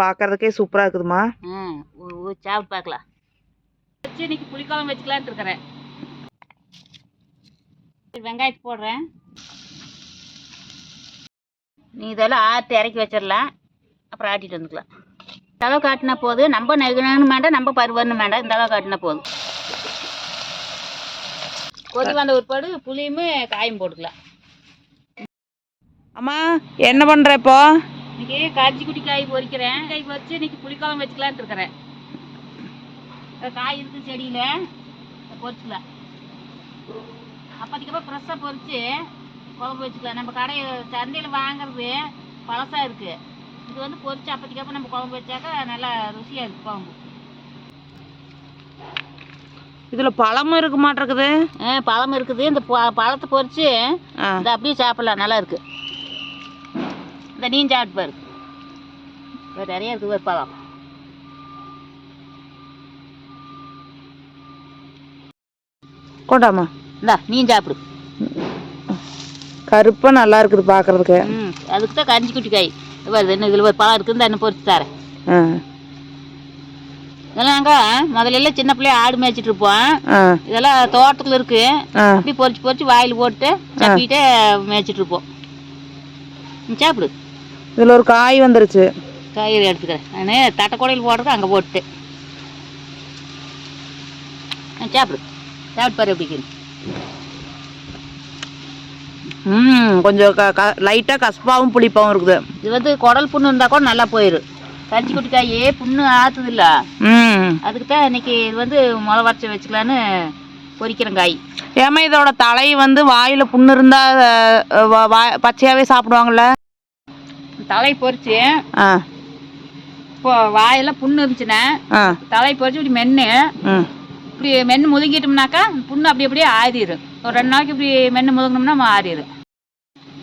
பார்க்கறதுக்கே சூப்பரா இருக்குதுமா ம் சாப்பிட்டு பார்க்கலாம். வச்சு இன்னைக்கு புளிக்குழம்பு வச்சுக்கலான்ட்டு இருக்கிறேன். வெங்காயத்தை போடுறேன். நீ இதெல்லாம் ஆற்றி இறக்கி வச்சிடலாம். அப்புறம் ஆட்டிட்டு வந்துக்கலாம். இந்த அளவு காட்டினா போதும். நம்ம நெகணும் வேண்டாம் நம்ம பருவன்னு வேண்டாம் இந்த அளவு காட்டினா போதும். கொதி வந்த ஒருபாடு புளியும் காயும் போட்டுக்கலாம். அம்மா என்ன பண்ற இப்போ? இன்னைக்கு காய்ச்சி குட்டி காய் பொரிக்கிறேன் காய் பொரிச்சு இன்னைக்கு புளிக்குழம்பு வச்சுக்கலான்ட்டு இருக்கிறேன். காய் இருக்கு செடியில. அதை பொரிச்சுக்கலாம் அப்போதைக்கு அப்புறம் ஃப்ரெஷ்ஷாக பொரிச்சு குழம்பு வச்சுக்கலாம். நம்ம கடை சந்தையில் வாங்குறது பழசா இருக்கு. இது வந்து பொரிச்சு அப்போதைக்கு அப்புறம் நம்ம குழம்பு வச்சாக்கா நல்லா ருசியாக இருக்கு குழம்பு. இதுல பழமும் இருக்க மாட்டிருக்குது ஆ பழம் இருக்குது. இந்த பழத்தை பொரிச்சு ஆ, இந்த அப்படியே சாப்பிடலாம். நல்லா இருக்கு. இந்த நீ சாப்பிட்டு பாரு. நிறைய பழம் கொண்டாம்மா இந்தா நீ சாப்பிடு கருப்பா நல்லா இருக்குது பார்க்கறதுக்கு ம் அதுக்கு தான் கஞ்சி குட்டி காய் வருது என்ன இதில் ஒரு பழம் இருக்குது இன்னும் பொரிச்சு தரேன் இதெல்லாம் முதல்ல எல்லாம் சின்ன பிள்ளைய ஆடு மேய்ச்சிட்டு இருப்போம் இதெல்லாம் தோட்டத்தில் இருக்கு. அப்படி பொரிச்சு பொரிச்சு வாயில் போட்டு சப்பிட்டு மேய்ச்சிட்டு இருப்போம் சாப்பிடு இதுல ஒரு காய் வந்துருச்சு காய்கறி எடுத்துக்கிறேன். நான் தட்டைக்கூடையில் போடுறது அங்கே போட்டு. சாப்பிடு. சாப்பிட்டு பாரு எப்படி ம் கொஞ்சம் க க லைட்டாக கசப்பாவும் புளிப்பாவும் இருக்குது. இது வந்து குடல் புண்ணு இருந்தால் கூட நல்லா போயிடும் கஞ்சி குட்டி காய் புண்ணு ஆத்துது இல்ல ம். அதுக்கு தான் இன்னைக்கு இது வந்து முளை வரைச்சி வச்சுக்கலான்னு பொரிக்கிறேன் காய். ஏமா இதோட தலை வந்து வாயில புண்ணு இருந்தா அஹ், வா- வா- பச்சையாவே சாப்பிடுவாங்கல்ல? தலை இப்போ வாயெல்லாம் புண்ணு இருந்துச்சுன்னா தலை பொரிச்சு இப்படி மென்று ம் இப்படி மென்று முதுங்கிட்டோம்னாக்கா புண்ணு அப்படி அப்படியே ஆறிடும் ஒரு ரெண்டு நாளைக்கு இப்படி மென்று முதுங்கினோம்னா ஆறிடும்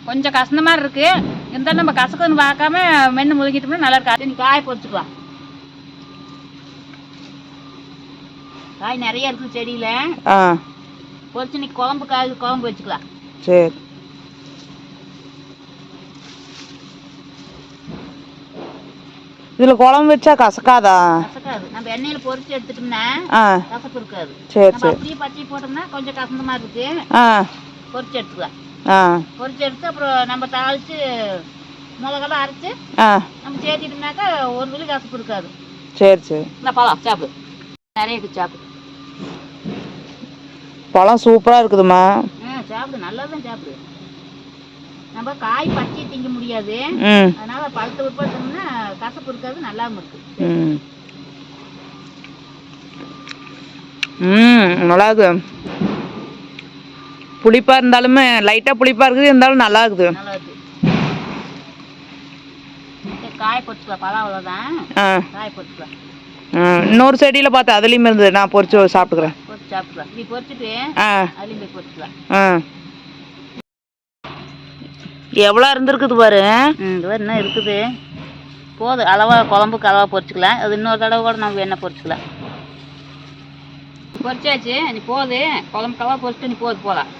கொஞ்சம் கசந்த மாதிரி இருக்கு. இருந்தாலும் நம்ம கசக்குன்னு பார்க்காம மென்று முதுங்கிட்டோம்னா நல்லா இருக்கு? நீ காய பொரிச்சுக்கலாம் காய் நிறைய இருக்குது செடியில. ஆ. பொரிச்சு இன்னைக்கு குழம்பு காய் குழம்பு வச்சுக்கலாம். சரி. இதுல குழம்பு வச்சா கசக்காதா? கசக்காது. நம்ம எண்ணெயில பொரிச்சு எடுத்துட்டோம்னா கசப்பு இருக்காது. சரி சரி. அப்படியே பச்சை போட்டோம்னா கொஞ்சம் கசந்த மாதிரி இருக்கு பொரிச்சு எடுத்துக்கலாம் ஆ. பொரிச்சு எடுத்து அப்புறம் நம்ம தாளிச்சு மிளகெல்லாம் அரைச்சு நம்ம சேர்த்திட்டோம்னாக்கா ஒரு துளி கசப்பு இருக்காது. சரி சரி. இந்த பழம் சாப்பிடு. நிறைய இருக்கு சாப்பிடு. பழம் சூப்பரா இருக்குதுமா சாப்பிடு. நல்லா தான் சாப்பிடு. நம்ம காய் பச்சை திங்க முடியாது. அதனால பழத்தை உட்படுத்தோம்னா கசப்பு இருக்காது நல்லாவும் இருக்கு ம். நல்லா இருக்குது. புளிப்பா இருந்தாலுமே லைட்டா புளிப்பா இருக்குது இருந்தாலும் நல்லா இருக்குது. நல்லா இருக்கு சரி, காய் பொரிச்சுக்கலாம் பழம் அவ்வளோதான் காய் பொரிச்சுக்கலாம் ஆ, இன்னொரு செடியில் பார்த்து அதுலேயும் இருந்தது நான் பொறிச்சு சாப்பிட்டுக்கிறேன். பொரிச்சு சாப்பிட்டுக்கலாம் பொரிச்சுட்டு ஆ. அதுலேயும் போய் பொரிச்சுக்கலாம் ஆ. எவ்வளோ இருந்திருக்குது பாரு. ம் இது இருக்குது. போதும் அளவாக குழம்புக்கு அளவாக பொறிச்சிக்கலாம். அது இன்னொரு தடவை கூட நம்ம எண்ணெய் பொறிச்சிக்கலாம். பொரிச்சாச்சு நீ போகுது குழம்புக்கு அளவாக பொறிச்சிட்டு நீ போகுது போகலாம்.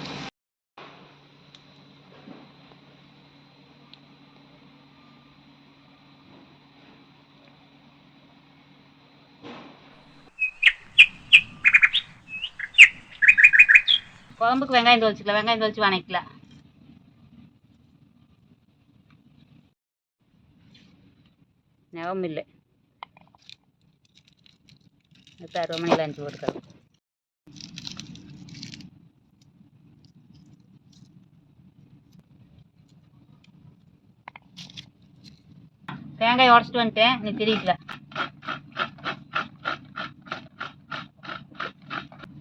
குழம்புக்கு வெங்காயம் தொளிச்சிக்கலாம். வெங்காயம் தொளிச்சு வணக்கலாம் ஞாபகம் இல்லை அடுத்த அரை மணியில் போட்டுக்கலாம் தேங்காய் உடச்சிட்டு வந்துட்டேன் நீ திரிக்கலாம்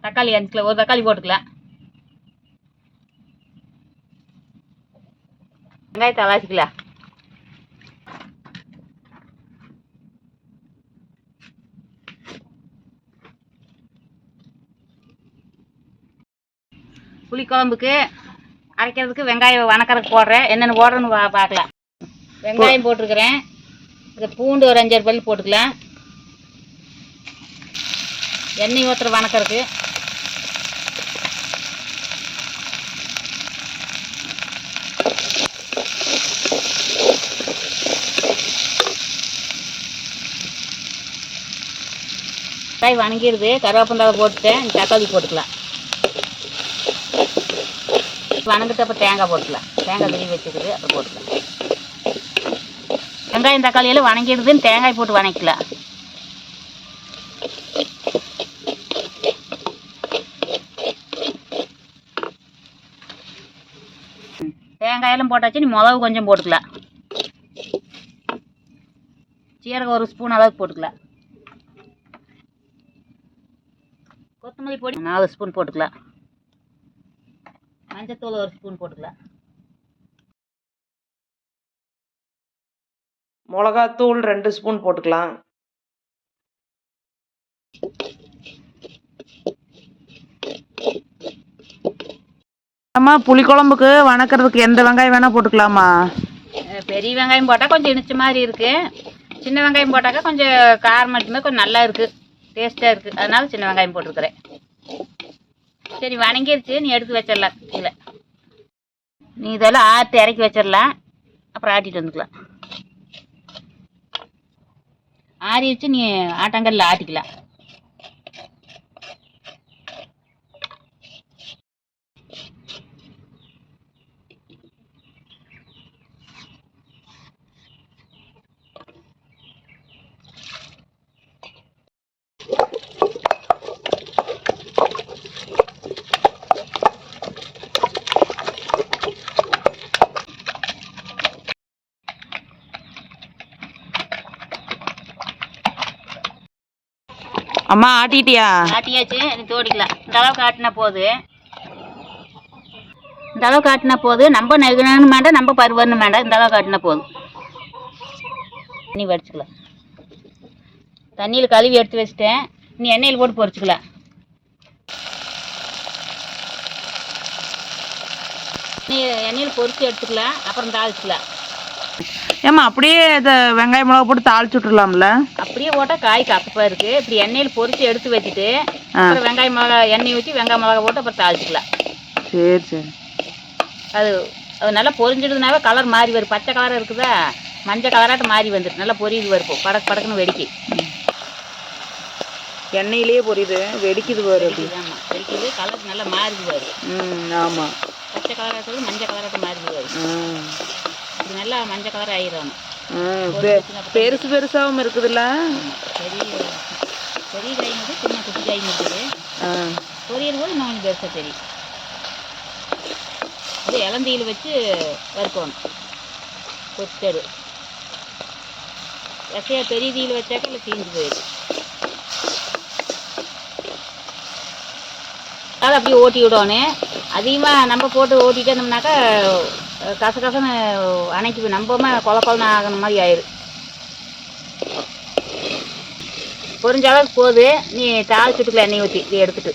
தக்காளி அஞ்சு கிலோ ஒரு தக்காளி போட்டுக்கலாம் வெங்காயத்தை அலாச்சிக்கலாம் புளிக்குழம்புக்கு அரைக்கிறதுக்கு வெங்காயம் வணக்கறதுக்கு போடுறேன். என்னென்ன போடுறேன்னு பா பார்க்கலாம். வெங்காயம் போட்டிருக்கிறேன். இந்த பூண்டு ஒரு அஞ்சாறு பல் போட்டுக்கலாம். எண்ணெய் ஊற்றுற வணக்கறதுக்கு. காய் வணங்கிடுது. கருவேப்பந்தாவை போட்டுட்டேன். தக்காளி போட்டுக்கலாம். வணங்கிட்டு அப்போ தேங்காய் போட்டுக்கலாம் தேங்காய் திருவி வச்சுக்கிட்டு அப்புறம் போட்டுக்கலாம் வெங்காயம் தக்காளி எல்லாம் வணங்கிடுதுன்னு தேங்காய் போட்டு வணக்கலாம் தேங்காயெல்லாம் போட்டாச்சு நீ மிளகு கொஞ்சம் போட்டுக்கலாம் சீரகம் ஒரு ஸ்பூன் அளவுக்கு போட்டுக்கலாம் கொத்தமல்லி பொடி நாலு ஸ்பூன் போட்டுக்கலாம் மஞ்சத்தூள் ஒரு ஸ்பூன் போட்டுக்கலாம். மிளகாத்தூள் ரெண்டு ஸ்பூன் போட்டுக்கலாம். அம்மா புளிக்குழம்புக்கு வணக்கிறதுக்கு எந்த வெங்காயம் வேணால் போட்டுக்கலாமா? பெரிய வெங்காயம் போட்டால் கொஞ்சம் இனிச்ச மாதிரி இருக்குது சின்ன வெங்காயம் போட்டாக்கா கொஞ்சம் காரம் மட்டுமே கொஞ்சம் நல்லா இருக்குது டேஸ்ட்டாக இருக்குது அதனால சின்ன வெங்காயம் போட்டிருக்கிறேன். சரி வணங்கிருச்சு. நீ எடுத்து வச்சிடலாம். கீழே. நீ இதெல்லாம் ஆற்றி இறக்கி வச்சிடலாம். அப்புறம் ஆட்டிட்டு வந்துக்கலாம். ஆறி வச்சு நீ ஆட்டாங்கல்ல ஆட்டிக்கலாம். அம்மா ஆட்டிட்டியா? ஆட்டியாச்சு நீ தோடிக்கலாம் இந்த அளவுக்கு ஆட்டினா போது. இந்த அளவுக்கு ஆட்டினா போது. நம்ம நெகுனு வேண்டாம் நம்ம பருவன்னு வேண்டாம் இந்த அளவுக்கு ஆட்டினா போதும் நீ வடிச்சுக்கலாம் தண்ணியில் கழுவி எடுத்து வச்சிட்டேன். நீ எண்ணெயில் போட்டு பொறிச்சிக்கலாம் நீ எண்ணெயில் பொரிச்சு எடுத்துக்கலாம் அப்புறம் தாளிச்சிக்கலாம் ஏம்மா அப்படியே இதை வெங்காயம் மிளகா போட்டு தாளிச்சு விட்டுறலாம்ல? அப்படியே போட்டால் காய் கசப்பாக இருக்குது இப்படி எண்ணெயில் பொரிச்சு எடுத்து வச்சுட்டு அப்புறம் வெங்காயம் மிளகா எண்ணெய் ஊற்றி வெங்காயம் மிளகா போட்டு அப்புறம் தாளிச்சுக்கலாம். சரி சரி. அது அது நல்லா பொரிஞ்சிடுதுனாவே கலர் மாறி வரும். பச்சை கலராக இருக்குதா? மஞ்சள் கலராட்டம் மாறி வந்துட்டு நல்லா பொரியுது வரும் படக்கு படக்குன்னு வெடிக்கி. எண்ணெயிலேயே பொரியுது. வெடிக்குது வரும் ஆமாம் வெடிக்குது கலர் நல்லா மாறுது வரும் ம் ஆமாம் பச்சை கலராக மஞ்சள் கலராட்டம் மாறுது வரும் இது நல்லா மஞ்சள் கலர் ஆயிரும். ம் பெ- பெருசு பெருசாகவும் இருக்குதுல்ல? பெரிய பெரிய காய் இருக்குது சின்ன குட்டி காய் இருக்குது பொரியல் போது இன்னும் கொஞ்சம் பெருசாக தெரியும். அது இளந்தீயில் வச்சு வறுக்கணும். கொத்தடு. ரசையாக பெரிய தீயில் வச்சாக்க இல்லை தீஞ்சு போயிடுது அதை அப்படியே ஓட்டி விடணும். அதிகமாக நம்ம போட்டு அஹ், கசகசன்னு அணைக்கி நம்பமாக கொல கொலன்னு ஆகின மாதிரி ஆயிரும் பொரிஞ்ச அளவுக்கு போகுது நீ தாளிச்சுட்டுக்கலாம் எண்ணெய் ஊற்றி இதை எடுத்துட்டு.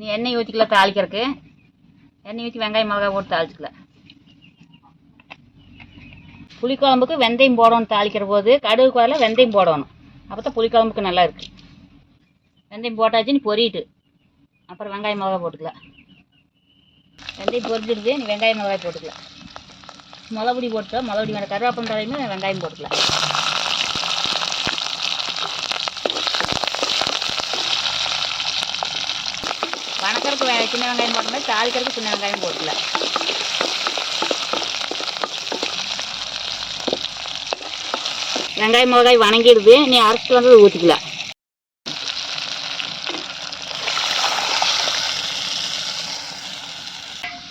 நீ எண்ணெய் ஊற்றிக்கலாம் தாளிக்கிறதுக்கு. எண்ணெய் ஊற்றி வெங்காயம் மிளகாய் போட்டு தாளிச்சுக்கலாம் புளிக்குழம்புக்கு வெந்தயம் போடணும் தாளிக்கிற போது கடுகு குழல வெந்தயம் போடணும். அப்போ தான் புளிக்குழம்புக்கு நல்லா இருக்குது வெந்தயம் போட்டாச்சு நீ பொரியிட்டு. அப்புறம் வெங்காயம் மிளகாய் போட்டுக்கலாம் வெந்தயம் பொரிஞ்சிடுது. நீ வெங்காயம் மிளகாய் போட்டுக்கலாம். மிளகுடி போட்டுக்கலாம் மிளகுடி மேலே கருவேப்பந்தலையுமே வெங்காயம் போட்டுக்கலாம். வணக்கறதுக்கு வே- சின்ன வெங்காயம் போட்டோம்னா தாளிக்கிறதுக்கு சின்ன வெங்காயம் போட்டுக்கலாம். வெங்காயம் மிளகாய் வணங்கிடுது. நீ அரைச்சிட்டு வந்தது ஊற்றிக்கலாம்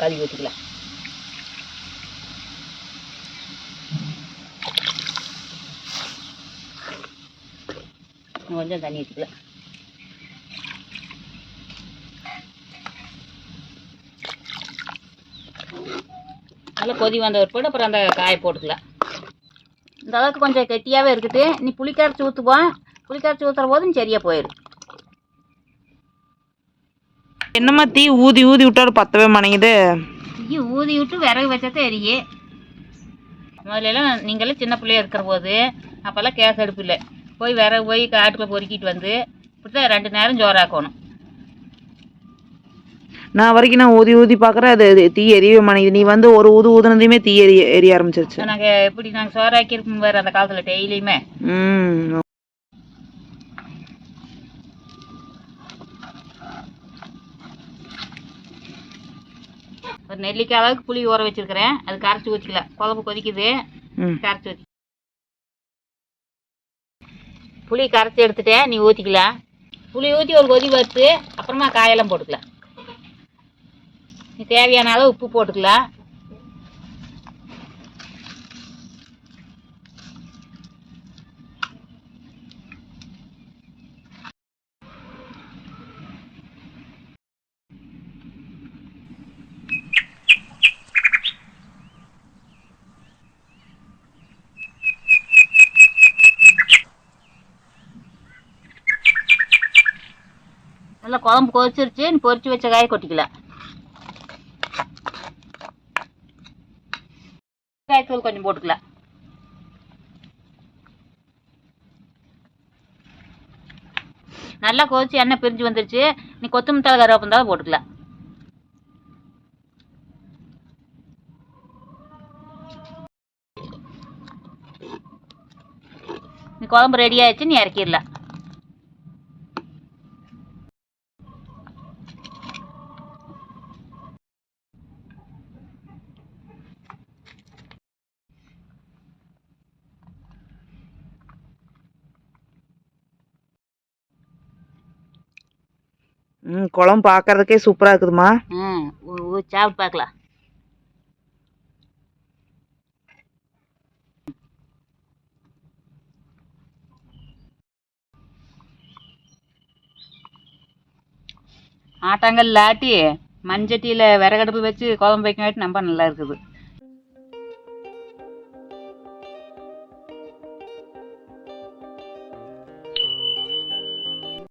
கழுவி ஊற்றிக்கலாம் கொஞ்சம் தண்ணி ஊற்றிக்கலாம் நல்லா கொதி வந்த பிற்பாடு அப்புறம் அந்த காயை போட்டுக்கலாம். இந்த அளவுக்கு கொஞ்சம் கெட்டியாகவே இருக்குது. நீ புளிக்கரைச்சி ஊற்றுவோம் புளிக்கரைச்சி ஊற்றுற போதும் சரியாக போயிடும் என்னம்மா தீ ஊதி ஊதி விட்டாலும் பத்தவே மாட்டேங்குது. ஐயோ ஊதி விட்டு விறகு வச்சாதான் எரியே. முதல்லலாம் நீங்களாம் சின்ன பிள்ளையா இருக்கிற போது அப்போல்லாம் கேஸ் அடுப்பு இல்லை. போய் விறகு போய் காட்டுக்குள்ளே பொறுக்கிட்டு வந்து இப்படி தான் ரெண்டு நேரம் ஜோராக்கணும். நான் வரைக்கும் நான் ஊதி ஊதி பார்க்குறேன் அது தீ எரியவே மாட்டேங்குது. நீ வந்து ஒரு ஊது ஊதுனதையுமே தீ எரிய எரிய ஆரம்பிச்சிருச்சு. நாங்கள் எப்படி நாங்கள் சோறாக்கி இருப்போம் வேறு அந்த காலத்தில் டெய்லியுமே. ம். ஒரு நெல்லிக்காய் அளவுக்கு புளி ஊற வச்சிருக்கிறேன். அது கரைச்சி ஊற்றிக்கலாம் குழம்பு கொதிக்குது. கரைச்சி ஊற்றி புளி கரைச்சி எடுத்துட்டேன். நீ ஊற்றிக்கலாம் புளி ஊற்றி ஒரு கொதி வறுத்து அப்புறமா காயெல்லாம் போட்டுக்கலாம் நீ தேவையான அளவு உப்பு போட்டுக்கலாம் நல்லா குழம்பு கொதிச்சிருச்சு. நீ பொரிச்சு வச்ச காயை கொட்டிக்கலாம் காயத்தூள் கொஞ்சம் போட்டுக்கலாம் நல்லா கொதிச்சு எண்ணெய் பிரிஞ்சு வந்துருச்சு. நீ கொத்தமல்லி தலை கருவேப்பிலை போட்டுக்கலாம் நீ குழம்பு ரெடி ஆயிடுச்சு. நீ இறக்கிடலாம். ம் குழம்பு பார்க்கறதுக்கே சூப்பராக இருக்குதுமா ம் சாப்பிட்டு பார்க்கலாம் ஆட்டாங்கல் ஆட்டி மண்சட்டியில் விறகடுப்பு வச்சு குழம்பு வைக்காட்டி ரொம்ப நல்லா இருக்குது.